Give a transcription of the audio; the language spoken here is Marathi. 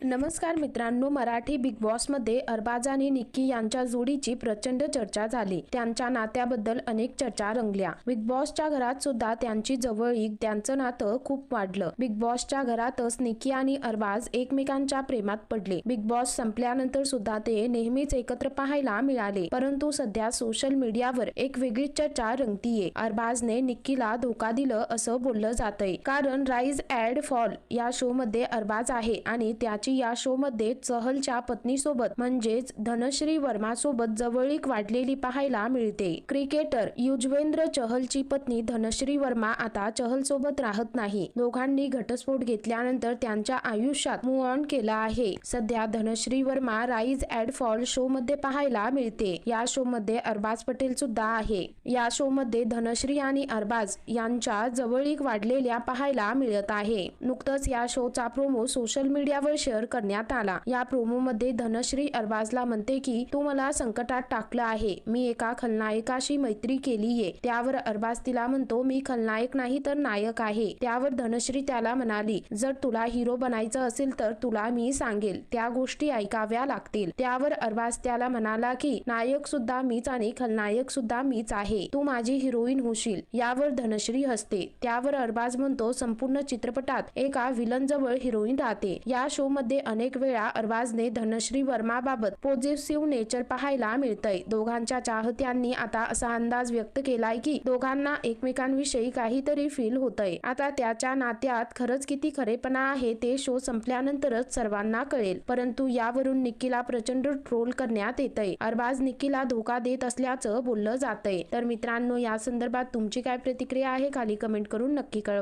नमस्कार मित्रांनो मराठी बिग बॉसमध्ये अरबाज आणि निक्की यांच्या जोडीची प्रचंड चर्चा झाली. त्यांच्या नात्याबद्दल अनेक चर्चा रंगल्या. बिग बॉसच्या घरात सुद्धा त्यांची जवळीक त्यांचं नातं खूप वाढलं. बिग बॉसच्या घरातच निक्की आणि अरबाज एकमेकांच्या प्रेमात पडले. बिग बॉस संपल्यानंतर सुद्धा ते नेहमीच एकत्र पाहायला मिळाले. परंतु सध्या सोशल मीडियावर एक वेगळीच चर्चा रंगतीये. अरबाजने निक्कीला धोका दिलं असं बोललं जातंय. कारण राईज ऍड फॉल या शो मध्ये अरबाज आहे आणि त्याची या शोमध्ये चहलच्या पत्नीसोबत म्हणजेच धनश्री वर्मासोबत जवळीक वाढलेली पाहायला मिळते. क्रिकेटर युजवेंद्र चहलची पत्नी धनश्री वर्मा आता चहल सोबत राहत नाही. दोघांनी घटस्फोट घेतल्यानंतर त्यांच्या आयुष्यात मूव ऑन केला आहे. सध्या Dhanashree Verma rise and fall show मध्ये पाहायला मिळते. या शो मध्ये अरबाज पटेल सुद्धा आहे. या शो मध्ये धनश्री आणि अरबाज यांच्या जवळीक वाढलेल्या पाहायला मिळत आहे. नुकतंच या शोचा प्रोमो सोशल मीडियावर शेअर करण्यात आला. या प्रोमो मध्ये धनश्री अरबाजला म्हणते की तू मला संकटात टाकलं आहे. मी एका खलनायकाशी मैत्री केलीये त्यावर अरबाज तिला म्हणतो मी खलनायक नाही तर नायक आहे त्यावर धनश्री त्याला म्हणाली जर तुला हिरो बनायचं असेल तर तुला मी सांगेल. त्या गोष्टी ऐकाव्या लागतील त्यावर अरबाज त्याला म्हणाला की नायक सुद्धा मीच आणि खलनायक सुद्धा मीच आहे. तू माझी हिरोईन होशील यावर धनश्री हसते. त्यावर अरबाज म्हणतो संपूर्ण चित्रपटात एका विलन जवळ हिरोईन राहते. या शो मध्ये अनेक वेळा अरबाजने धनश्री वर्मा बाबत पॉझिटिव्ह नेचर पाहायला मिळतंय. दोघांच्या चाहत्यांनी आता असा अंदाज व्यक्त केलाय की दोघांना एकमेकांविषयी काहीतरी फील होतंय. आता त्याच्या नात्यात खरंच किती खरेपणा आहे ते शो संपल्यानंतरच सर्वांना कळेल. परंतु यावरून निक्कीला प्रचंड ट्रोल करण्यात येतंय. अरबाज निक्कीला धोका देत असल्याचं बोललं जातंय. तर मित्रांनो या संदर्भात तुमची काय प्रतिक्रिया आहे? खाली कमेंट करून नक्की कळवा.